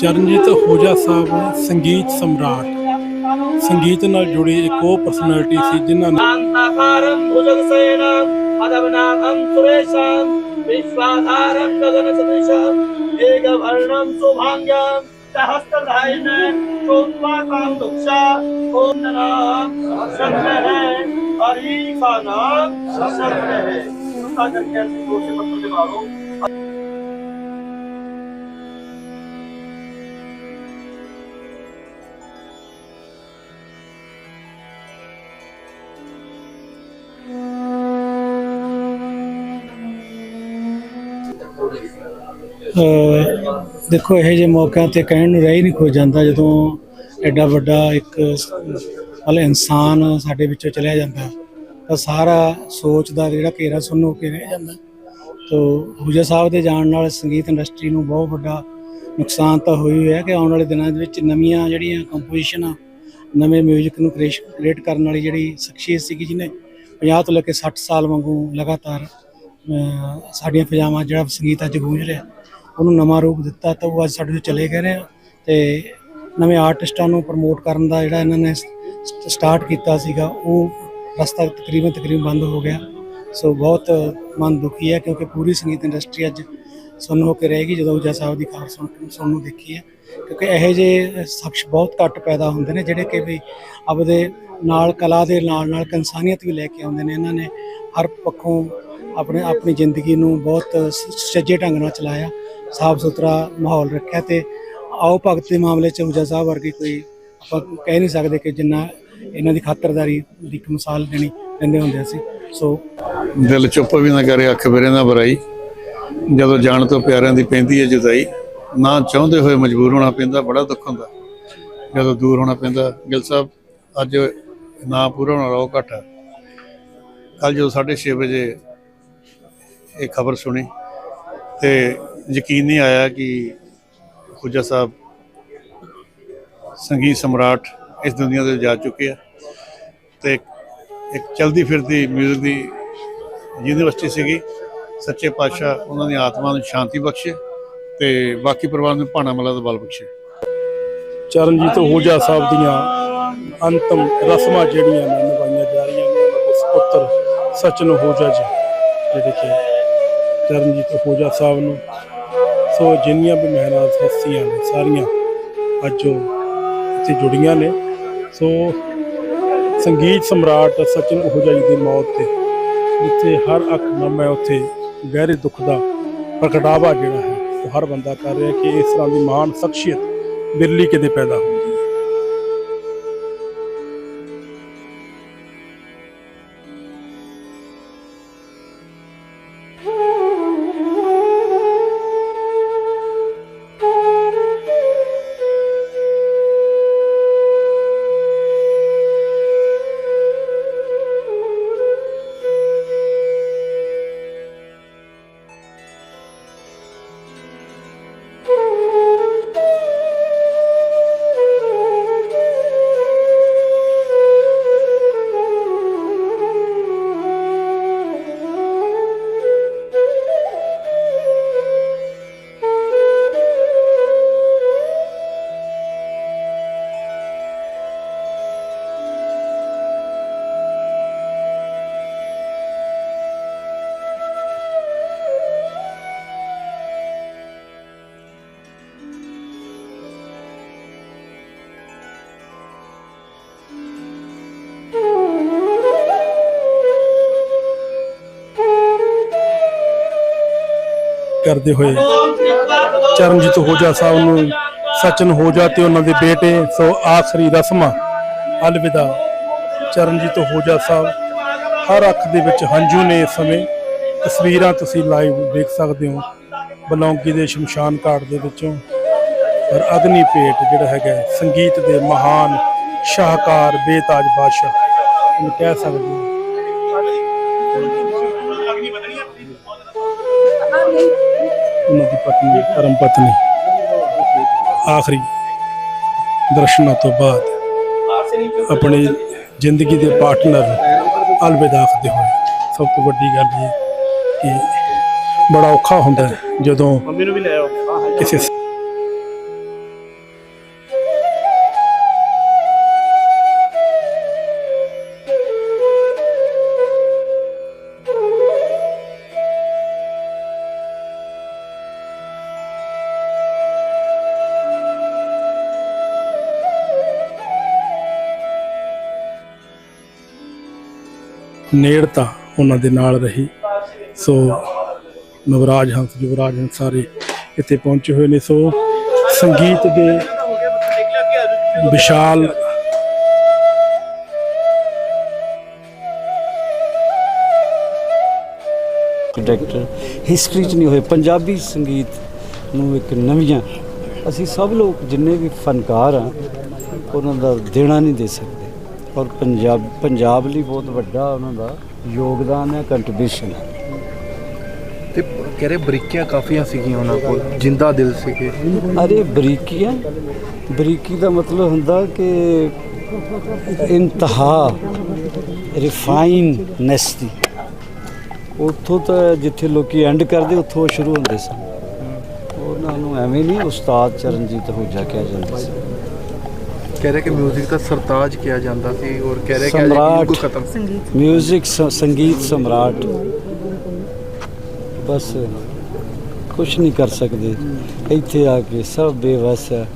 ਚਰਨਜੀਤ ਹੋਜਾ ਸਾਹਿਬ ਸੰਗੀਤ ਸਮਰਾਟ। ਸੰਗੀਤ ਨਾਲ ਜੁੜੀ ਇੱਕ ਉਹ ਪਰਸਨੈਲਿਟੀ ਸੀ ਜਿਨ੍ਹਾਂ ਨੇ ਆਂਤਾਕਾਰੰ ਭੁਜਗ ਸੇਨੰ ਪਦਮਨਾਭੰ ਸੁਰੇਸ਼ੰ, ਵਿਸ਼ਵਾਧਾਰੰ ਗਗਨ ਸਦੇਸ਼ੰ ਏਕ ਵਰਣੰ ਸੁਭਾਂਗੰ ਸਹਸਤਰਾਇਨ ਚੋਤਵਾਤਾਂ ਦੁਖਸ਼ਾ ਓਮ ਨਮः ਸਤਨਾਮ ਹਰੀ ਕਾ ਨਾਮ ਸਤਨਾਮ ਹੈ ਤਾਂ ਕਰਕੇ ਦੇਖੋ, ਇਹੋ ਜਿਹੇ ਮੌਕਿਆਂ ਤੇ ਕਹਿਣ ਨੂੰ ਰਹਿ ਹੀ ਨਹੀਂ ਖੋ ਜਾਂਦਾ, ਜਦੋਂ ਐਡਾ ਵੱਡਾ ਇੱਕ ਮਤਲਬ ਇਨਸਾਨ ਸਾਡੇ ਵਿੱਚੋਂ ਚਲਿਆ ਜਾਂਦਾ, ਤਾਂ ਸਾਰਾ ਸੋਚ ਦਾ ਜਿਹੜਾ ਘੇਰਾ ਸੁਣੋ ਹੋ ਕੇ ਰਹਿ ਜਾਂਦਾ। ਤੋ ਹੁਜਾ ਸਾਹਿਬ ਦੇ ਜਾਣ ਨਾਲ ਸੰਗੀਤ ਇੰਡਸਟਰੀ ਨੂੰ ਬਹੁਤ ਵੱਡਾ ਨੁਕਸਾਨ ਤਾਂ ਹੋਈ ਹੋਇਆ ਕਿ ਆਉਣ ਵਾਲੇ ਦਿਨਾਂ ਦੇ ਵਿੱਚ ਨਵੀਆਂ ਜਿਹੜੀਆਂ ਕੰਪੋਜੀਸ਼ਨਾਂ ਨਵੇਂ ਮਿਊਜ਼ਿਕ ਨੂੰ ਕ੍ਰੀਏਟ ਕਰਨ ਵਾਲੀ ਜਿਹੜੀ ਸ਼ਖਸੀਅਤ ਸੀਗੀ ਜਿਹਨੇ 50 ਤੋਂ ਲੈ ਕੇ 60 ਸਾਲ ਵਾਂਗੂ ਲਗਾਤਾਰ ਸਾਡੀਆਂ ਫਜਾਵਾਂ ਜਿਹੜਾ ਸੰਗੀਤ ਅੱਜ ਗੂੰਜ ਰਿਹਾ। ਉਹਨੂੰ ਨਵਾਂ ਰੂਪ ਦਿੱਤਾ ਤਾਂ ਉਹ ਅੱਜ ਸਾਡੇ ਤੋਂ ਚਲੇ ਗਏ ਨੇ ਤੇ ਨਵੇਂ ਆਰਟਿਸਟਾਂ ਨੂੰ ਪ੍ਰਮੋਟ ਕਰਨ ਦਾ ਜਿਹੜਾ ਇਹਨਾਂ ਨੇ ਸਟਾਰਟ ਕੀਤਾ ਸੀਗਾ, ਉਹ ਰਸਤਾ ਤਕਰੀਬਨ ਤਕਰੀਬਨ ਬੰਦ ਹੋ ਗਿਆ। ਸੋ ਬਹੁਤ ਮਨ ਦੁਖੀ ਹੈ ਕਿਉਂਕਿ ਪੂਰੀ ਸੰਗੀਤ ਇੰਡਸਟਰੀ ਅੱਜ ਸੁਣ ਹੋ ਕੇ ਰਹੇਗੀ ਜਦੋਂ ਉਜਾ ਸਾਹਿਬ ਦੀ ਕਾਰ ਸੁਣ ਸੁਣ ਨੂੰ ਦੇਖੀ ਹੈ। ਕਿਉਂਕਿ ਇਹੋ ਜਿਹੇ ਸ਼ਖਸ ਬਹੁਤ ਘੱਟ ਪੈਦਾ ਹੁੰਦੇ ਨੇ, ਜਿਹੜੇ ਕਿ ਵੀ ਆਪਦੇ ਨਾਲ ਕਲਾ ਦੇ ਨਾਲ ਨਾਲ ਇਨਸਾਨੀਅਤ ਵੀ ਲੈ ਕੇ ਆਉਂਦੇ ਨੇ। ਇਹਨਾਂ ਨੇ ਹਰ ਪੱਖੋਂ ਆਪਣੇ, ਆਪਣੀ ਜ਼ਿੰਦਗੀ ਨੂੰ ਬਹੁਤ ਸ- ਸੁਚੱਜੇ ਢੰਗ ਨਾਲ ਚਲਾਇਆ। ਸਾਫ਼ ਸੁਥਰਾ ਮਾਹੌਲ ਰੱਖਿਆ ਤੇ ਆਓ ਭਗਤ ਦੇ ਮਾਮਲੇ ਚ ਉਜਾ ਸਾਹਿਬ ਵਰਗੀ ਕੋਈ ਆਪਾਂ ਕਹਿ ਨਹੀਂ ਸਕਦੇ ਕਿ ਜਿੰਨਾ ਇਹਨਾਂ ਦੀ ਖਾਤਰਦਾਰੀ ਦੀ ਇੱਕ ਮਿਸਾਲ ਦੇਣੀ ਦਿੰਦੇ ਹੁੰਦੇ ਸੀ ਸੋ ਦਿਲ ਚੁੱਪ ਵੀ ਨਾ ਕਰੇ, ਅੱਖ ਬਿਰੇ ਨਾ ਬਰਾਈ। ਜਦੋਂ ਜਾਣ ਤੋਂ ਪਿਆਰਿਆਂ ਦੀ ਪੈਂਦੀ ਹੈ ਜੁਦਾਈ, ਨਾ ਚਾਹੁੰਦੇ ਹੋਏ ਮਜਬੂਰ ਹੋਣਾ ਪੈਂਦਾ, ਬੜਾ ਦੁੱਖ ਹੁੰਦਾ। ਜਦੋਂ ਦੂਰ ਹੋਣਾ ਪੈਂਦਾ, ਗਿਲ ਸਾਹਿਬ, ਅੱਜ ਨਾ ਪੂਰਾ ਹੋਣਾ ਰੋ ਘੱਟ ਕੱਲ ਜਦੋਂ 6:30 ਵਜੇ ਇਹ ਖਬਰ ਸੁਣੀ ਤੇ ਯਕੀਨ ਨਹੀਂ ਆਇਆ ਕਿ ਖੁਜਾ ਸਾਹਿਬ ਸੰਗੀਤ ਸਮਰਾਟ ਇਸ ਦੁਨੀਆ ਤੋਂ ਜਾ ਚੁੱਕੇ ਆ ਤੇ ਇੱਕ ਚਲਦੀ ਫਿਰਦੀ 뮤직 ਦੀ ਯੂਨੀਵਰਸਿਟੀ ਸੀਗੀ। ਸੱਚੇ ਪਾਤਸ਼ਾਹ ਉਹਨਾਂ ਦੀ ਆਤਮਾ ਨੂੰ ਸ਼ਾਂਤੀ ਬਖਸ਼ੇ ਤੇ ਬਾਕੀ ਪਰਿਵਾਰ ਨੂੰ ਭਾਣਾ ਮਲਾ ਦਾ ਬਲ ਬਖਸ਼ੇ। ਚਰਨਜੀਤ ਹੋਜਾ ਸਾਹਿਬ ਦੀਆਂ ਅੰਤਮ ਰਸਮਾਂ ਜਿਹੜੀਆਂ ਨੇ ਨਿਭਾਈਆਂ ਜਾ ਰਹੀਆਂ ਨੇ, ਉਹਨਾਂ ਦੇ ਸੁਪੁੱਤਰ ਸਚਨ ਹੋਜਾ ਜੀ, ਜਿਹੜੇ ਕਿ ਚਰਨਜੀਤ ਹੋਜਾ ਸਾਹਿਬ ਨੂੰ ਸੋ ਜਿੰਨੀਆਂ ਵੀ ਮਹਿਨਾਤ ਹਸਤੀਆਂ ਨੇ, ਸਾਰੀਆਂ ਅੱਜ ਉਹ ਇੱਥੇ ਜੁੜੀਆਂ ਨੇ। ਸੋ ਸੰਗੀਤ ਸਮਰਾਟ ਸਚਨ ਹੋਜਾ ਦੀ ਮੌਤ ਤੇ, ਜਿੱਥੇ ਹਰ ਅੱਖ ਨਮ ਹੈ, ਉੱਥੇ ਗਹਿਰੇ ਦੁੱਖ ਦਾ ਪ੍ਰਗਟਾਵਾ ਜਿਹੜਾ ਹੈ, ਉਹ ਹਰ ਬੰਦਾ ਕਰ ਰਿਹਾ ਕਿ ਇਸ ਤਰ੍ਹਾਂ ਦੀ ਮਹਾਨ ਸ਼ਖਸੀਅਤ ਬਿਰਲੀ ਕਿਤੇ ਪੈਦਾ ਹੁੰਦੀ ਕਰਦੇ ਹੋਏ ਚਰਨਜੀਤ ਹੋਜਾ ਸਾਹਿਬ ਨੂੰ ਸਚਨ ਹੋਜਾ ਤੇ ਉਹਨਾਂ ਦੇ ਬੇਟੇ ਸੋ ਆਖਰੀ ਰਸਮਾਂ। ਅਲਵਿਦਾ। ਚਰਨਜੀਤ ਹੋਜਾ ਸਾਹਿਬ ਹਰ ਅੱਖ ਦੇ ਵਿੱਚ ਹੰਝੂ ਨੇ ਇਸ ਸਮੇਂ। ਤਸਵੀਰਾਂ ਤੁਸੀਂ ਲਾਈਵ ਦੇਖ ਸਕਦੇ ਹੋ। ਬਲੌਂਗੀ ਦੇ ਸ਼ਮਸ਼ਾਨ ਘਾਟ ਦੇ ਵਿੱਚੋਂ। ਪਰ ਅਗਨੀ ਭੇਟ ਜਿਹੜਾ ਹੈਗਾ ਸੰਗੀਤ ਦੇ ਮਹਾਨ ਸ਼ਾਹਕਾਰ, ਬੇਤਾਜ ਬਾਦਸ਼ਾਹ। ਇਹਨੂੰ ਕਹਿ ਸਕਦੇ ਹੋ। ਪਤਨੀ ਧਰਮ ਪਤਨੀ। ਆਖਰੀ ਦਰਸ਼ਨਾਂ ਤੋਂ ਬਾਅਦ ਆਪਣੀ ਜ਼ਿੰਦਗੀ ਦੇ ਪਾਰਟਨਰ ਅਲਵਿਦਾ ਆਖਦੇ ਹੋਏ ਸਭ ਤੋਂ ਵੱਡੀ ਗੱਲ ਇਹ ਕਿ ਬੜਾ ਔਖਾ ਹੁੰਦਾ ਜਦੋਂ ਮੰਮੀ ਨੂੰ ਵੀ ਲੈ ਆਓ। ਕਿਸੇ ਨੇੜਤਾ ਉਹਨਾਂ ਦੇ ਨਾਲ ਰਹੀ। ਸੋ ਨਵਰਾਜ ਹੰਸ, ਯੁਵਰਾਜ ਹੰਸ ਸਾਰੇ ਇੱਥੇ ਪਹੁੰਚੇ ਹੋਏ ਨੇ। ਸੋ ਸੰਗੀਤ ਦੇ ਵਿਸ਼ਾਲ ਡਾਇਰੈਕਟਰ ਹਿਸਟਰੀ 'ਚ ਨਹੀਂ ਹੋਏ, ਪੰਜਾਬੀ ਸੰਗੀਤ ਨੂੰ ਇੱਕ ਨਵੀਆਂ, ਅਸੀਂ ਸਭ ਲੋਕ ਜਿੰਨੇ ਵੀ ਫਨਕਾਰ ਆ, ਉਹਨਾਂ ਦਾ ਦੇਣਾ ਨਹੀਂ ਦੇ ਸਕਦੇ। ਔਰ ਪੰਜਾਬ ਪੰਜਾਬ ਲਈ ਬਹੁਤ ਵੱਡਾ ਉਹਨਾਂ ਦਾ ਯੋਗਦਾਨ ਹੈ ਕੰਟਰੀਬਿਊਸ਼ਨ ਹੈ। ਤੇ ਕਹਿ ਰਹੇ ਬਰੀਕੀਆਂ ਕਾਫੀਆਂ ਸੀਗੀਆਂ ਉਹਨਾਂ ਕੋਲ ਜਿੰਦਾ ਦਿਲ ਸੀਗੇ। ਅਰੇ ਬਰੀਕੀਆਂ? ਬਰੀਕੀ ਦਾ ਮਤਲਬ ਹੁੰਦਾ ਕਿ ਇੰਤਹਾ ਰਿਫਾਈਨਨੈਸ ਦੀ। ਉੱਥੋਂ ਤਾਂ ਜਿੱਥੇ ਲੋਕੀ ਐਂਡ ਕਰਦੇ ਉੱਥੋਂ ਸ਼ੁਰੂ ਹੁੰਦੇ ਸਨ। ਉਹਨਾਂ ਨੂੰ ਐਵੇਂ ਨਹੀਂ ਉਸਤਾਦ ਚਰਨਜੀਤ ਹੋਜਾ ਕਿਹਾ ਜਾਂਦਾ ਸੀ। ਕਹਿ ਰਹੇ ਕਿ 뮤직 ਦਾ ਸਰਤਾਜ ਕਿਹਾ ਜਾਂਦਾ ਸੀ ਔਰ ਕਹਿ ਰਹੇ ਕਿ ਅਜੇ ਸਮਰਾਟ। ਬਿਲਕੁਲ ਖਤਮ। ਮਿਊਜ਼ਿਕ ਸ- ਸੰਗੀਤ ਸਮਰਾਟ। ਬਸ ਕੁਝ ਨਹੀਂ ਕਰ ਸਕਦੇ। ਇੱਥੇ ਆ ਕੇ ਸਭ ਬੇਵਸ ਹੈ।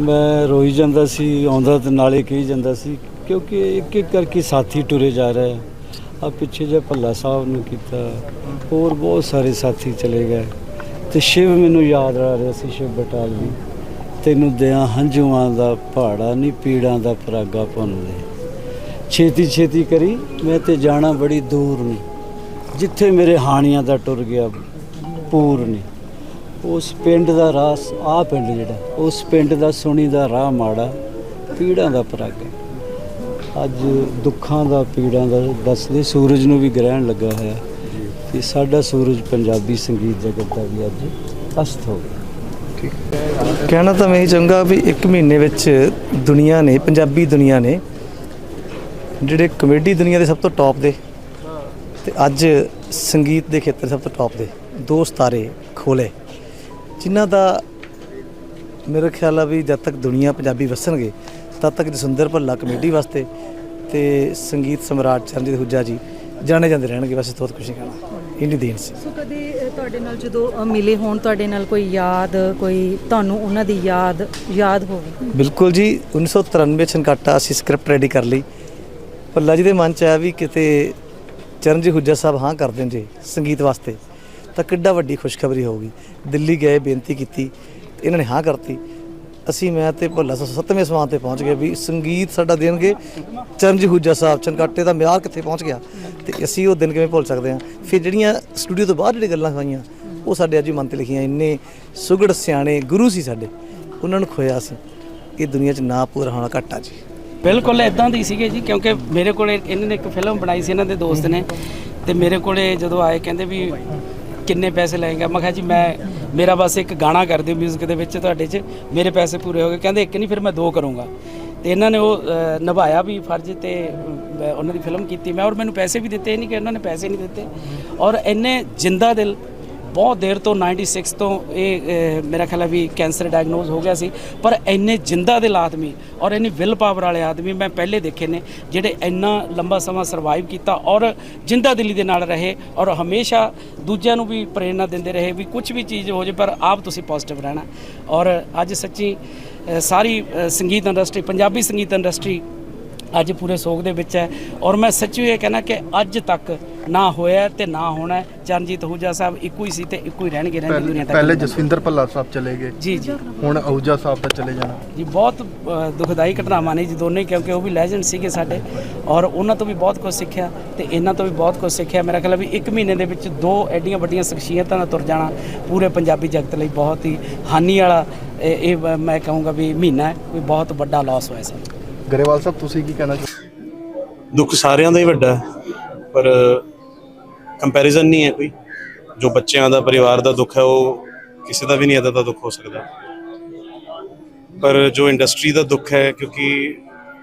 ਮੈਂ ਰੋਈ ਜਾਂਦਾ ਸੀ ਆਉਂਦਾ ਤੇ ਨਾਲੇ ਕਹੀ ਜਾਂਦਾ ਸੀ ਕਿਉਂਕਿ ਇੱਕ ਇੱਕ ਕਰਕੇ ਸਾਥੀ ਟੁਰੇ ਜਾ ਰਹੇ ਆ ਪਿੱਛੇ ਜੇ ਭੱਲਾ ਸਾਹਿਬ ਨੂੰ ਕੀਤਾ। ਹੋਰ ਬਹੁਤ ਸਾਰੇ ਸਾਥੀ ਚਲੇ ਗਏ। ਤੇ ਸ਼ਿਵ ਮੈਨੂੰ ਯਾਦ ਆ ਰਿਹਾ ਸੀ ਸ਼ਿਵ ਬਟਾਲਵੀ। ਤੈਨੂੰ ਦਿਆਂ ਹੰਝੂਆਂ ਦਾ ਪਹਾੜਾ ਨਹੀਂ ਪੀੜਾਂ ਦਾ ਪਰਾਗਾ ਭੁੰਨਦੇ ਛੇਤੀ ਛੇਤੀ ਕਰੀ, ਮੈਂ ਤੇ ਜਾਣਾ ਬੜੀ ਦੂਰ ਨਹੀਂ ਜਿੱਥੇ ਮੇਰੇ ਹਾਣੀਆਂ ਦਾ ਟੁਰ ਗਿਆ, ਪੂਰ ਨਹੀਂ ਉਸ ਪਿੰਡ ਦਾ ਰਾਸ ਆ ਪਿੰਡ ਜਿਹੜਾ, ਉਸ ਪਿੰਡ ਦਾ ਸੁਣੀ ਦਾ ਰਾਹ ਮਾੜਾ, ਪੀੜਾਂ ਦਾ ਪਰਾਗਾ। ਅੱਜ ਦੁੱਖਾਂ ਦਾ, ਪੀੜਾਂ ਦਾ, ਦੱਸਦੇ ਸੂਰਜ ਨੂੰ ਵੀ ਗ੍ਰਹਿਣ ਲੱਗਾ ਹੋਇਆ। ਤੇ ਸਾਡਾ ਸੂਰਜ ਪੰਜਾਬੀ ਸੰਗੀਤ ਜਗਤ ਦਾ ਵੀ ਅੱਜ ਅਸਤ ਹੋ ਗਿਆ। ਕਹਿਣਾ ਤਾਂ ਮੈਂ ਇਹ ਚਾਹੂੰਗਾ ਵੀ ਇੱਕ ਮਹੀਨੇ ਵਿੱਚ ਦੁਨੀਆ ਨੇ, ਪੰਜਾਬੀ ਦੁਨੀਆ ਨੇ, ਜਿਹੜੇ ਕਮੇਡੀ ਦੁਨੀਆ ਦੇ ਸਭ ਤੋਂ ਟੌਪ ਦੇ ਤੇ ਅੱਜ ਸੰਗੀਤ ਦੇ ਖੇਤਰ ਸਭ ਤੋਂ ਟੌਪ ਦੇ, ਦੋ ਸਿਤਾਰੇ ਖੋਲੇ ਜਿਨ੍ਹਾਂ ਦਾ ਮੇਰੇ ਖਿਆਲ ਆ ਵੀ ਜਦ ਤੱਕ ਦੁਨੀਆ ਪੰਜਾਬੀ ਵਸਣਗੇ, ਤਦ ਤੱਕ ਜਸਵਿੰਦਰ ਭੱਲਾ ਕਮੇਡੀ ਵਾਸਤੇ ਤੇ ਸੰਗੀਤ ਸਮਰਾਟ ਚਰਨਜੀਤ ਹੁੱਜਾ ਜੀ ਜਾਣੇ ਜਾਂਦੇ ਰਹਿਣਗੇ। ਬਸ ਬਹੁਤ ਖੁਸ਼ੀ ਕਹਿਣਾ ਇੰਨੀ ਦੇਣ ਸੀ। ਸੋ ਕਦੇ ਤੁਹਾਡੇ ਨਾਲ ਜਦੋਂ ਮਿਲੇ ਹੋਣ, ਤੁਹਾਡੇ ਨਾਲ ਕੋਈ ਯਾਦ, ਕੋਈ ਤੁਹਾਨੂੰ ਉਹਨਾਂ ਦੀ ਯਾਦ ਯਾਦ ਹੋਵੇ? ਬਿਲਕੁਲ ਜੀ 1993 ਛਨਕਾਟਾ ਅਸੀਂ ਸਕ੍ਰਿਪਟ ਰੈਡੀ ਕਰ ਲਈ। ਭੱਲਾ ਜੀ ਦੇ ਮਨ ਚ ਆਇਆ ਵੀ ਕਿਤੇ ਚਰਨਜੀਤ ਹੁੱਜਾ ਸਾਹਿਬ ਹਾਂ ਕਰ ਦੇਣ ਜੇ ਸੰਗੀਤ ਵਾਸਤੇ, ਤਾਂ ਕਿੱਡਾ ਵੱਡੀ ਖੁਸ਼ਖਬਰੀ ਹੋਊਗੀ। ਦਿੱਲੀ ਗਏ, ਬੇਨਤੀ ਕੀਤੀ, ਇਹਨਾਂ ਨੇ ਹਾਂ ਕਰਤੀ। ਅਸੀਂ ਮੈਂ ਤੇ ਭੱਲਾ ਸਾਹਿਬ ਸੱਤਵੇਂ ਸਮਾਨ ਤੇ ਪਹੁੰਚ ਗਏ ਵੀ ਸੰਗੀਤ ਸਾਡਾ ਦੇਣਗੇ। ਚਰਨਜੀਤ ਹੁੱਜਾ ਸਾਹਿਬ ਛਨਕਾਟੇ ਦਾ ਮਿਆਰ ਕਿੱਥੇ ਪਹੁੰਚ ਗਿਆ? ਤੇ ਅਸੀਂ ਉਹ ਦਿਨ ਕਿਵੇਂ ਭੁੱਲ ਸਕਦੇ ਹਾਂ? ਫਿਰ ਜਿਹੜੀਆਂ ਸਟੂਡੀਓ ਤੋਂ ਬਾਅਦ ਜਿਹੜੀਆਂ ਗੱਲਾਂ ਹੋਈਆਂ, ਉਹ ਸਾਡੇ ਅੱਜ ਵੀ ਮਨ ਤੇ ਲਿਖੀਆਂ ਇੰਨੇ ਸੁਗੜ ਸਿਆਣੇ ਗੁਰੂ ਸੀ ਸਾਡੇ। ਉਹਨਾਂ ਨੂੰ ਖੋਇਆ ਸੀ ਇਹ ਦੁਨੀਆ 'ਚ ਨਾ ਪੂਰਾ ਹੋਣਾ ਘੱਟਾ ਜੀ। ਬਿਲਕੁਲ ਇਦਾਂ ਦੀ ਸੀਗੇ ਜੀ, ਕਿਉਂਕਿ ਮੇਰੇ ਕੋਲੇ ਇਹਨਾਂ ਨੇ ਇੱਕ ਫਿਲਮ ਬਣਾਈ ਸੀ, ਇਹਨਾਂ ਦੇ ਦੋਸਤ ਨੇ। ਤੇ ਮੇਰੇ ਕੋਲੇ ਜਦੋਂ ਆਏ, ਕਹਿੰਦੇ ਵੀ ਕਿੰਨੇ ਪੈਸੇ ਲਏਗਾ? ਮੈਂ ਕਿਹਾ ਜੀ, ਮੈਂ, ਮੇਰਾ ਬਸ ਇੱਕ ਗਾਣਾ ਕਰ ਦਿਓ 뮤직 ਦੇ ਵਿੱਚ ਤੁਹਾਡੇ 'ਚ। ਮੇਰੇ ਪੈਸੇ ਪੂਰੇ ਹੋ ਗਏ। ਕਹਿੰਦੇ ਇੱਕ ਨਹੀਂ, ਫਿਰ ਮੈਂ ਦੋ ਕਰੂੰਗਾ। ਤੇ ਇਹਨਾਂ ਨੇ ਉਹ ਨਿਭਾਇਆ ਵੀ ਫਰਜ਼ ਤੇ ਉਹਨਾਂ ਦੀ ਫਿਲਮ ਕੀਤੀ। ਮੈਂ, ਔਰ ਮੈਨੂੰ ਪੈਸੇ ਵੀ ਦਿੱਤੇ। ਇਹ ਨਹੀਂ ਕਿ ਉਹਨਾਂ ਨੇ ਪੈਸੇ ਨਹੀਂ ਦਿੱਤੇ। ਔਰ ਇੰਨੇ ਜਿੰਦਾ ਦਿਲ ਬਹੁਤ ਦੇਰ ਤੋਂ 96 ਤੋਂ ਇਹ ਮੇਰਾ ਖਿਆਲ ਹੈ ਵੀ ਕੈਂਸਰ ਡਾਇਗਨੋਜ਼ ਹੋ ਗਿਆ ਸੀ। ਪਰ ਇੰਨੇ ਜਿੰਦਾ ਦਿਲ ਆਦਮੀ ਔਰ ਇੰਨੀ ਵਿਲ ਪਾਵਰ ਵਾਲੇ ਆਦਮੀ ਮੈਂ ਪਹਿਲੇ ਦੇਖੇ ਨੇ, ਜਿਹੜੇ ਇੰਨਾ ਲੰਬਾ ਸਮਾਂ ਸਰਵਾਈਵ ਕੀਤਾ ਔਰ ਜਿੰਦਾ ਦਿਲੀ ਦੇ ਨਾਲ ਰਹੇ ਔਰ ਹਮੇਸ਼ਾ ਦੂਜਿਆਂ ਨੂੰ ਵੀ ਪ੍ਰੇਰਣਾ ਦਿੰਦੇ ਰਹੇ ਵੀ ਕੁਝ ਵੀ ਚੀਜ਼ ਹੋ ਜੇ, ਪਰ ਆਪ ਤੁਸੀਂ ਪੋਜ਼ਿਟਿਵ ਰਹਿਣਾ। ਔਰ ਅੱਜ ਸੱਚੀ ਸਾਰੀ ਸੰਗੀਤ ਇੰਡਸਟਰੀ ਪੰਜਾਬੀ ਸੰਗੀਤ ਇੰਡਸਟਰੀ ਅੱਜ ਪੂਰੇ ਸੋਗ ਦੇ ਵਿੱਚ ਹੈ। ਔਰ ਮੈਂ ਸੱਚੀ ਇਹ ਕਹਿਣਾ ਕਿ ਅੱਜ ਤੱਕ ਨਾ ਹੋਇਆ ਤੇ ਨਾ ਹੋਣਾ। ਚਰਨਜੀਤ ਹੂਜਾ ਸਾਹਿਬ ਇੱਕੋ ਹੀ ਸੀ ਤੇ ਇੱਕੋ ਹੀ ਰਹਿਣਗੇ ਰਹਿਣਗੇ ਦੁਨੀਆ ਤੱਕ ਪਹਿਲੇ ਜਸਵਿੰਦਰ ਭੱਲਾ ਸਾਹਿਬ ਚਲੇ ਗਏ। ਜੀ ਜੀ। ਹੁਣ ਅਹੂਜਾ ਸਾਹਿਬ ਦਾ ਚਲੇ ਜਾਣਾ। ਜੀ ਬਹੁਤ ਦੁਖਦਾਈ ਘਟਨਾਵਾਂ ਨੇ ਜੀ ਦੋਨੇ ਕਿਉਂਕਿ ਉਹ ਵੀ ਲੈਜੈਂਡ ਸੀਗੇ ਸਾਡੇ। ਔਰ ਉਹਨਾਂ ਤੋਂ ਵੀ ਬਹੁਤ ਕੁਝ ਸਿੱਖਿਆ ਤੇ ਇਹਨਾਂ ਤੋਂ ਵੀ ਬਹੁਤ ਕੁਝ ਸਿੱਖਿਆ। ਮੇਰਾ ਖਿਆਲ ਹੈ ਵੀ ਇੱਕ ਮਹੀਨੇ ਦੇ ਵਿੱਚ ਦੋ ਐਡੀਆਂ ਵੱਡੀਆਂ ਸ਼ਖਸੀਅਤਾਂ ਦਾ ਤੁਰ ਜਾਣਾ ਪੂਰੇ ਪੰਜਾਬੀ ਜਗਤ ਲਈ ਬਹੁਤ ਹੀ ਹਾਨੀ ਵਾਲਾ ਇਹ ਮੈਂ ਕਹੂੰਗਾ ਵੀ ਮਹੀਨਾ ਹੈ ਵੀ ਬਹੁਤ ਵੱਡਾ ਲਾਸ ਹੋਇਆ ਸੀ ਗਰੇਵਾਲ ਸਾਹਿਬ ਤੁਸੀਂ ਕੀ ਕਹਿਣਾ ਚਾਹੁੰਦੇ ਦੁੱਖ ਸਾਰਿਆਂ ਦਾ ਹੀ ਵੱਡਾ ਹੈ, ਪਰ ਕੰਪੈਰੀਜ਼ਨ ਨਹੀਂ ਹੈ ਕੋਈ। ਜੋ ਬੱਚਿਆਂ ਦਾ ਪਰਿਵਾਰ ਦਾ ਦੁੱਖ ਹੈ ਉਹ ਕਿਸੇ ਦਾ ਵੀ ਨਹੀਂ ਇਦਾਂ ਦਾ ਦੁੱਖ ਹੋ ਸਕਦਾ। ਪਰ ਜੋ ਇੰਡਸਟਰੀ ਦਾ ਦੁੱਖ ਹੈ ਕਿਉਂਕਿ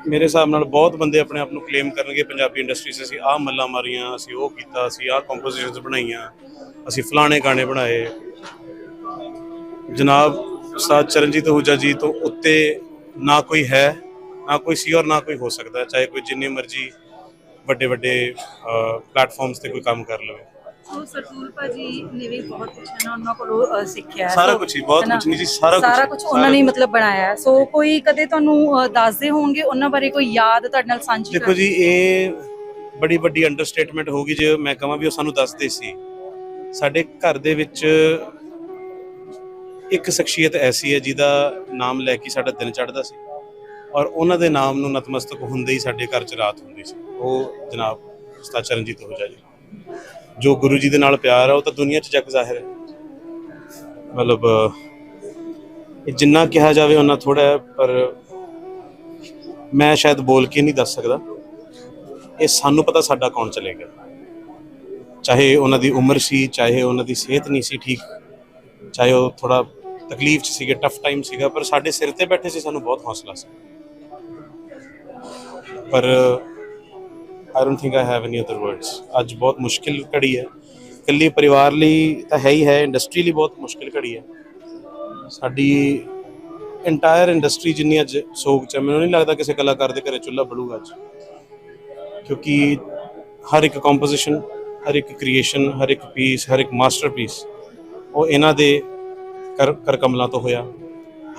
ਮੇਰੇ ਹਿਸਾਬ ਨਾਲ ਬਹੁਤ ਬੰਦੇ ਆਪਣੇ ਆਪ ਨੂੰ ਕਲੇਮ ਕਰਨਗੇ ਪੰਜਾਬੀ ਇੰਡਸਟਰੀ 'ਚ ਅਸੀਂ ਆਹ ਮੱਲਾਂ ਮਾਰੀਆਂ ਅਸੀਂ ਉਹ ਕੀਤਾ ਅਸੀਂ ਆਹ ਕੰਪੋਜੀਸ਼ਨਸ ਬਣਾਈਆਂ ਅਸੀਂ ਫਲਾਣੇ ਗਾਣੇ ਬਣਾਏ। ਜਨਾਬ ਉਸਤਾਦ ਚਰਨਜੀਤ ਹੂਜਾ ਜੀ ਤੋਂ ਉੱਤੇ ਨਾ ਕੋਈ ਹੈ ਨਾ ਕੋਈ ਸੀ ਔਰ ਨਾ ਕੋਈ ਹੋ ਸਕਦਾ ਚਾਹੇ ਕੋਈ ਜਿੰਨੇ ਮਰਜ਼ੀ ਵੱਡੇ ਵੱਡੇ ਪਲੇਟਫਾਰਮਸ ਤੇ ਕੋਈ ਕੰਮ ਕਰ ਲਵੇ ਸੋ ਸਰਦੂਲ ਭਾਜੀ ਨੇ ਵੀ ਬਹੁਤ ਕੁਝ ਹੈ ਨਾ ਉਹਨਾਂ ਕੋਲੋਂ ਸਿੱਖਿਆ। ਸਾਰਾ ਕੁਛ ਹੀ, ਬਹੁਤ? ਕੁਛ ਨਹੀਂ ਜੀ, ਸਾਰਾ ਕੁਝ ਉਹਨਾਂ ਨੇ। ਮਤਲਬ ਬਣਾਇਆ। ਸੋ ਕੋਈ ਕਦੇ ਤੁਹਾਨੂੰ ਦੱਸਦੇ ਹੋਣਗੇ ਉਹਨਾਂ ਬਾਰੇ ਕੋਈ ਯਾਦ ਤੁਹਾਡੇ ਨਾਲ ਸਾਂਝੀ ਦੇਖੋ ਜੀ ਇਹ ਬੜੀ ਵੱਡੀ ਅੰਡਰਸਟੇਟਮੈਂਟ ਹੋਗੀ ਜੇ ਮੈਂ ਕਹਾਂ ਵੀ ਉਹ ਸਾਨੂੰ ਦੱਸਦੇ ਸੀ ਸਾਡੇ ਘਰ ਦੇ ਵਿੱਚ ਇੱਕ ਸ਼ਖਸੀਅਤ ਐਸੀ ਹੈ ਜਿਹਦਾ ਨਾਮ ਲੈ ਕੇ ਸਾਡਾ ਦਿਨ ਚੜ੍ਹਦਾ ਸੀ ਔਰ ਉਹਨਾਂ ਦੇ ਨਾਮ ਨੂੰ ਨਤਮਸਤਕ ਹੁੰਦੇ ਹੀ ਸਾਡੇ ਘਰ 'ਚ ਰਾਤ ਹੁੰਦੀ ਸੀ। ਉਹ ਜਨਾਬ ਉਸਤਾਦ ਚਰਨਜੀਤ ਹੋਜਾ ਜੀ। ਜੋ ਗੁਰੂ ਜੀ ਦੇ ਨਾਲ ਪਿਆਰ ਹੈ ਉਹ ਤਾਂ ਦੁਨੀਆ 'ਚ ਜਗ ਜ਼ਾਹਿਰ ਹੈ। ਮਤਲਬ, ਇਹ ਜਿੰਨਾ ਕਿਹਾ ਜਾਵੇ ਉਹਨਾਂ ਥੋੜਾ ਹੈ, ਪਰ ਮੈਂ ਸ਼ਾਇਦ ਬੋਲ ਕੇ ਨਹੀਂ ਦੱਸ ਸਕਦਾ। ਇਹ ਸਾਨੂੰ ਪਤਾ ਸਾਡਾ ਕੌਣ ਚਲੇਗਾ। ਚਾਹੇ ਉਹਨਾਂ ਦੀ ਉਮਰ ਸੀ, ਚਾਹੇ ਉਹਨਾਂ ਦੀ ਸਿਹਤ ਨਹੀਂ ਸੀ ਠੀਕ, ਚਾਹੇ ਉਹ ਥੋੜਾ ਤਕਲੀਫ ਚ ਸੀਗੇ ਟਫ ਟਾਈਮ ਸੀਗਾ, ਪਰ ਸਾਡੇ ਸਿਰ ਤੇ ਬੈਠੇ ਸੀ, ਸਾਨੂੰ ਬਹੁਤ ਹੌਸਲਾ ਸੀ। ਪਰ I don't think I have any other words ਅੱਜ ਬਹੁਤ ਮੁਸ਼ਕਿਲ ਘੜੀ ਹੈ। ਇਕੱਲੀ ਪਰਿਵਾਰ ਲਈ ਤਾਂ ਹੈ ਹੀ ਹੈ ਇੰਡਸਟਰੀ ਲਈ ਬਹੁਤ ਮੁਸ਼ਕਿਲ ਘੜੀ ਹੈ। ਸਾਡੀ ਇੰਟਾਇਰ ਇੰਡਸਟਰੀ ਜਿੰਨੀ ਅੱਜ ਸੋਗ ਚ ਹੈ, ਮੈਨੂੰ ਨਹੀਂ ਲੱਗਦਾ ਕਿਸੇ ਕਲਾਕਾਰ ਦੇ ਘਰੇ ਚੁੱਲ੍ਹਾ ਬਲੂਗਾ ਅੱਜ। ਕਿਉਂਕਿ ਹਰ ਇੱਕ ਕੰਪੋਜੀਸ਼ਨ ਹਰ ਇੱਕ ਕ੍ਰੀਏਸ਼ਨ ਹਰ ਇੱਕ ਪੀਸ ਹਰ ਇੱਕ ਮਾਸਟਰਪੀਸ ਉਹ ਇਹਨਾਂ ਦੇ ਕਰ ਕਰ ਕਮਲਾਂ ਤੋਂ ਹੋਇਆ।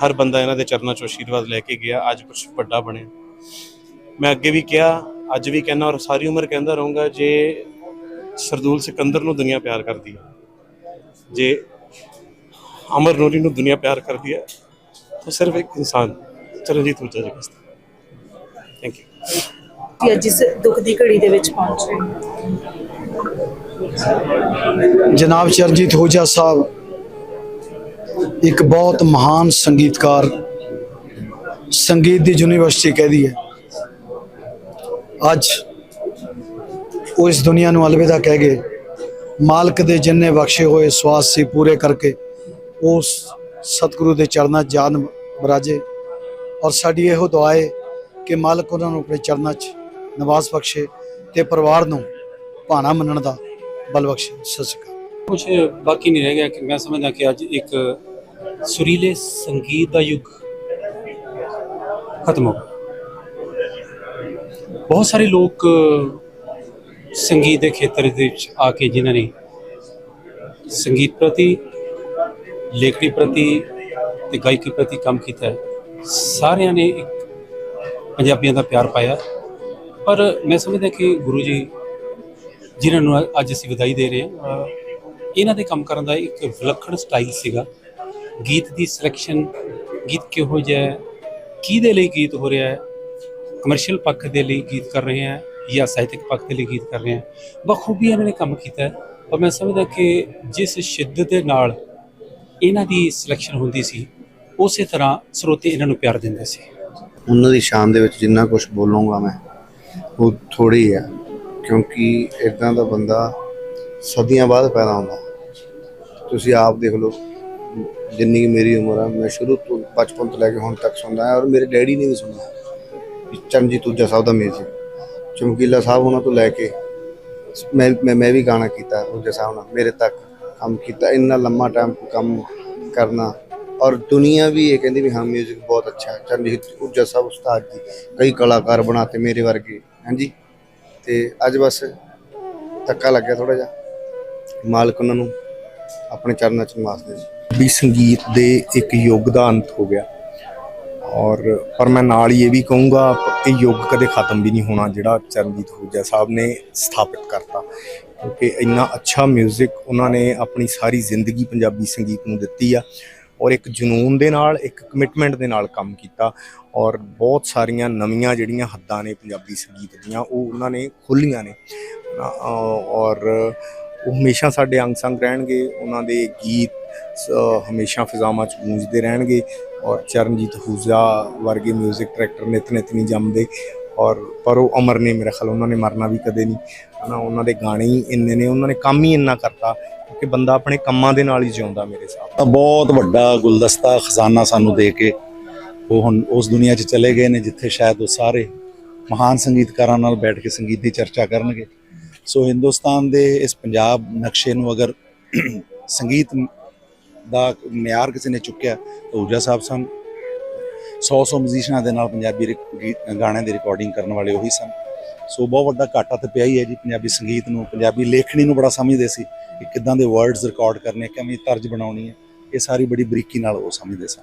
ਹਰ ਬੰਦਾ ਇਹਨਾਂ ਦੇ ਚਰਨਾਂ ਚੋਂ ਆਸ਼ੀਰਵਾਦ ਲੈ ਕੇ ਗਿਆ ਅੱਜ ਕੁਝ ਵੱਡਾ ਬਣਿਆ। ਮੈਂ ਅੱਗੇ ਵੀ ਕਿਹਾ ਅੱਜ ਵੀ ਕਹਿੰਦਾ ਔਰ ਸਾਰੀ ਉਮਰ ਕਹਿੰਦਾ ਰਹੂੰਗਾ ਜੇ ਸਰਦੂਲ ਸਿਕੰਦਰ ਨੂੰ ਦੁਨੀਆ ਪਿਆਰ ਕਰਦੀ ਹੈ ਜੇ ਅਮਰ ਨੂਰੀ ਨੂੰ ਦੁਨੀਆ ਪਿਆਰ ਕਰਦੀ ਹੈ ਤਾਂ ਸਿਰਫ ਇੱਕ ਇਨਸਾਨ ਚਰਨਜੀਤ ਹੁਜਾ ਜੀ ਬਸ ਥੈਂਕ ਯੂ ਕਿ ਅੱਜ ਇਸ ਦੁੱਖ ਦੀ ਘੜੀ ਦੇ ਵਿੱਚ ਪਹੁੰਚ ਰਹੇ ਹੋ? ਜਨਾਬ ਚਰਨਜੀਤ ਹੋਜਾ ਸਾਹਿਬ ਇੱਕ ਬਹੁਤ ਮਹਾਨ ਸੰਗੀਤਕਾਰ ਸੰਗੀਤ ਦੀ ਯੂਨੀਵਰਸਿਟੀ ਕਹਦੀ ਹੈ ਅੱਜ ਉਹ ਇਸ ਦੁਨੀਆ ਨੂੰ ਅਲਵਿਦਾ ਕਹਿ ਗਏ। ਮਾਲਕ ਦੇ ਜਿੰਨੇ ਬਖਸ਼ੇ ਹੋਏ ਸਵਾਸ ਸੀ ਪੂਰੇ ਕਰਕੇ ਉਸ ਸਤਿਗੁਰੂ ਦੇ ਚਰਨਾਂ 'ਚ ਜਾਨ ਬਰਾਜੇ। ਔਰ ਸਾਡੀ ਇਹੋ ਦੁਆ ਹੈ ਕਿ ਮਾਲਕ ਉਹਨਾਂ ਨੂੰ ਆਪਣੇ ਚਰਨਾਂ 'ਚ ਨਿਵਾਸ ਬਖਸ਼ੇ ਤੇ ਪਰਿਵਾਰ ਨੂੰ ਭਾਣਾ ਮੰਨਣ ਦਾ ਬਲ ਬਖਸ਼ੇ। ਸਤਿ ਸ਼੍ਰੀ ਅਕਾਲ। ਕੁਝ ਬਾਕੀ ਨਹੀਂ ਰਹਿ ਗਿਆ ਕਿ ਮੈਂ ਸਮਝਦਾ ਕਿ ਅੱਜ ਇੱਕ ਸੁਰੀਲੇ ਸੰਗੀਤ ਦਾ ਯੁੱਗ ਖਤਮ ਹੋ ਗਿਆ। ਬਹੁਤ ਸਾਰੇ ਲੋਕ, ਸੰਗੀਤ ਦੇ ਖੇਤਰ ਦੇ ਵਿੱਚ ਆ ਕੇ ਜਿਨ੍ਹਾਂ ਨੇ ਸੰਗੀਤ ਪ੍ਰਤੀ, ਲੇਖਣੀ ਪ੍ਰਤੀ ਤੇ ਗਾਇਕੀ ਪ੍ਰਤੀ ਕੰਮ ਕੀਤਾ ਸਾਰਿਆਂ ਨੇ ਇੱਕ ਪੰਜਾਬੀਆਂ ਦਾ ਪਿਆਰ ਪਾਇਆ। ਪਰ ਮੈਂ ਸਮਝਦਾ ਕਿ ਗੁਰੂ ਜੀ, ਜਿਨ੍ਹਾਂ ਨੂੰ ਅੱਜ ਅਸੀਂ ਵਧਾਈ ਦੇ ਰਹੇ ਹਾਂ, ਇਹਨਾਂ ਦੇ ਕੰਮ ਕਰਨ ਦਾ ਇੱਕ ਵਿਲੱਖਣ ਸਟਾਈਲ ਸੀਗਾ। ਗੀਤ ਦੀ ਸਿਲੈਕਸ਼ਨ, ਗੀਤ ਕਿਹੋ ਜਿਹਾ ਹੈ, ਕਿਹਦੇ ਲਈ ਗੀਤ ਹੋ ਰਿਹਾ ਹੈ ਕਮਰਸ਼ੀਅਲ ਪੱਖ ਦੇ ਲਈ ਗੀਤ ਕਰ ਰਹੇ ਹਾਂ ਜਾਂ ਸਾਹਿਤਕ ਪੱਖ ਦੇ ਲਈ ਗੀਤ ਕਰ ਰਹੇ ਹਾਂ। ਬਖੂਬੀ ਇਹਨਾਂ ਨੇ ਕੰਮ ਕੀਤਾ ਹੈ। ਔਰ ਮੈਂ ਸਮਝਦਾ ਕਿ ਜਿਸ ਸ਼ਿੱਦਤ ਦੇ ਨਾਲ ਇਹਨਾਂ ਦੀ ਸਿਲੈਕਸ਼ਨ ਹੁੰਦੀ ਸੀ, ਉਸੇ ਤਰ੍ਹਾਂ ਸਰੋਤੇ ਇਹਨਾਂ ਨੂੰ ਪਿਆਰ ਦਿੰਦੇ ਸੀ। ਉਹਨਾਂ ਦੀ ਸ਼ਾਨ ਦੇ ਵਿੱਚ ਜਿੰਨਾ ਕੁਝ ਬੋਲੂੰਗਾ ਮੈਂ, ਉਹ ਥੋੜੀ ਆ ਕਿਉਂਕਿ ਇਦਾਂ ਦਾ ਬੰਦਾ ਸਦੀਆਂ ਬਾਅਦ ਪੈਦਾ ਹੁੰਦਾ। ਤੁਸੀਂ ਆਪ ਦੇਖ ਲਓ, ਜਿੰਨੀ ਕੁ ਮੇਰੀ ਉਮਰ ਆ, ਮੈਂ ਸ਼ੁਰੂ ਤੋਂ ਬਚਪਨ ਤੋਂ ਲੈ ਕੇ ਹੁਣ ਤੱਕ ਸੁਣਦਾ ਹਾਂ ਔਰ ਮੇਰੇ ਡੈਡੀ ਨੇ ਵੀ ਸੁਣਿਆ। ਚਰਨਜੀਤ ਊਜਾ ਸਾਹਿਬ ਦਾ ਮਿਊਜ਼ਿਕ ਚਮਕੀਲਾ ਸਾਹਿਬ ਉਹਨਾਂ ਤੋਂ ਲੈ ਕੇ ਮੈਂ ਮੈਂ ਮੈਂ ਵੀ ਗਾਣਾ ਕੀਤਾ ਊਜਾ ਸਾਹਿਬ ਨਾਲ, ਮੇਰੇ ਤੱਕ ਕੰਮ ਕੀਤਾ, ਇੰਨਾ ਲੰਮਾ ਟਾਈਮ ਕੰਮ ਕਰਨਾ। ਔਰ ਦੁਨੀਆ ਵੀ ਇਹ ਕਹਿੰਦੀ ਵੀ ਹਾਂ ਮਿਊਜ਼ਿਕ ਬਹੁਤ ਅੱਛਾ ਹੈ। ਚਰਨਜੀਤ ਊਜਾ ਸਾਹਿਬ ਉਸਤਾਦ ਜੀ, ਕਈ ਕਲਾਕਾਰ ਬਣਾਤੇ ਮੇਰੇ ਵਰਗੇ, ਹਾਂਜੀ। ਤੇ ਅੱਜ ਬਸ ਧੱਕਾ ਲੱਗਿਆ ਥੋੜਾ ਜਿਹਾ। ਮਾਲਕ ਉਹਨਾਂ ਨੂੰ ਆਪਣੇ ਚਰਨਾਂ 'ਚ ਨਿਵਾਸ ਦੇ ਵੀ ਸੰਗੀਤ ਦੇ ਇੱਕ ਯੁੱਗ ਦਾ ਅੰਤ ਹੋ ਗਿਆ। ਔਰ ਪਰ ਮੈਂ ਨਾਲ ਹੀ ਇਹ ਵੀ ਕਹੂੰਗਾ, ਇਹ ਯੁੱਗ ਕਦੇ ਖਤਮ ਵੀ ਨਹੀਂ ਹੋਣਾ ਜਿਹੜਾ ਚਰਨਜੀਤ ਹੂਜਾ ਸਾਹਿਬ ਨੇ ਸਥਾਪਿਤ ਕਰਤਾ। ਕਿਉਂਕਿ ਇੰਨਾ ਅੱਛਾ 뮤직 ਉਹਨਾਂ ਨੇ ਆਪਣੀ ਸਾਰੀ ਜ਼ਿੰਦਗੀ ਪੰਜਾਬੀ ਸੰਗੀਤ ਨੂੰ ਦਿੱਤੀ ਆ ਔਰ ਇੱਕ ਜਨੂਨ ਦੇ ਨਾਲ, ਇੱਕ ਕਮਿਟਮੈਂਟ ਦੇ ਨਾਲ ਕੰਮ ਕੀਤਾ ਔਰ ਬਹੁਤ ਸਾਰੀਆਂ ਨਵੀਆਂ ਜਿਹੜੀਆਂ ਹੱਦਾਂ ਨੇ ਪੰਜਾਬੀ ਸੰਗੀਤ ਦੀਆਂ, ਉਹ ਉਹਨਾਂ ਨੇ ਖੋਲ੍ਹੀਆਂ ਨੇ। ਔਰ ਉਹ ਹਮੇਸ਼ਾ ਸਾਡੇ ਅੰਗ ਸੰਗ ਰਹਿਣਗੇ, ਉਹਨਾਂ ਦੇ ਗੀਤ ਹਮੇਸ਼ਾ ਫਿਜ਼ਾਵਾਂ 'ਚ ਗੂੰਜਦੇ ਰਹਿਣਗੇ। ਔਰ ਚਰਨਜੀਤ ਹੂਜਾ ਵਰਗੇ 뮤직 ਡਾਇਰੈਕਟਰ ਨਿਤ ਨਿਤ ਨਹੀਂ ਜੰਮਦੇ ਔਰ ਪਰ ਉਹ ਅਮਰ ਨੇ ਮੇਰੇ ਖਿਆਲ ਉਹਨਾਂ ਨੇ ਮਰਨਾ ਵੀ ਕਦੇ ਨਹੀਂ। ਹਨਾ, ਉਹਨਾਂ ਦੇ ਗਾਣੇ ਹੀ ਇੰਨੇ ਨੇ, ਉਹਨਾਂ ਨੇ ਕੰਮ ਹੀ ਇੰਨਾ ਕਰਤਾ ਕਿ ਬੰਦਾ ਆਪਣੇ ਕੰਮਾਂ ਦੇ ਨਾਲ ਹੀ ਜਿਉਂਦਾ ਮੇਰੇ ਹਿਸਾਬ ਬਹੁਤ ਵੱਡਾ ਗੁਲਦਸਤਾ ਖਜ਼ਾਨਾ ਸਾਨੂੰ ਦੇ ਕੇ ਉਹ ਹੁਣ ਉਸ ਦੁਨੀਆ 'ਚ ਚਲੇ ਗਏ ਨੇ, ਜਿੱਥੇ ਸ਼ਾਇਦ ਉਹ ਸਾਰੇ ਮਹਾਨ ਸੰਗੀਤਕਾਰਾਂ ਨਾਲ ਬੈਠ ਕੇ ਸੰਗੀਤ ਦੀ ਚਰਚਾ ਕਰਨਗੇ। ਸੋ ਹਿੰਦੁਸਤਾਨ ਦੇ ਇਸ ਪੰਜਾਬ ਨਕਸ਼ੇ ਨੂੰ ਅਗਰ ਸੰਗੀਤ ਦਾ ਮਿਆਰ ਕਿਸੇ ਨੇ ਚੁੱਕਿਆ, ਤਾਂ ਊਜਾ ਸਾਹਿਬ ਸਨ। 100-100 ਮਜੀਸ਼ਨਾਂ ਦੇ ਨਾਲ ਪੰਜਾਬੀ ਰਿਕ- ਗੀਤ- ਗਾਣਿਆਂ ਦੀ ਰਿਕਾਰਡਿੰਗ ਕਰਨ ਵਾਲੇ ਉਹੀ ਸਨ। ਸੋ ਬਹੁਤ ਵੱਡਾ ਘਾਟਾ ਤੇ ਪਿਆ ਹੀ ਹੈ ਜੀ, ਪੰਜਾਬੀ ਸੰਗੀਤ ਨੂੰ, ਪੰਜਾਬੀ ਲੇਖਣੀ ਨੂੰ ਬੜਾ ਸਮਝਦੇ ਸੀ ਕਿ ਕਿੱਦਾਂ ਦੇ ਵਰਡਸ ਰਿਕਾਰਡ ਕਰਨੇ, ਕਿਵੇਂ ਤਰਜ ਬਣਾਉਣੀ ਹੈ, ਇਹ ਸਾਰੀ ਬੜੀ ਬਰੀਕੀ ਨਾਲ ਉਹ ਸਮਝਦੇ ਸਨ।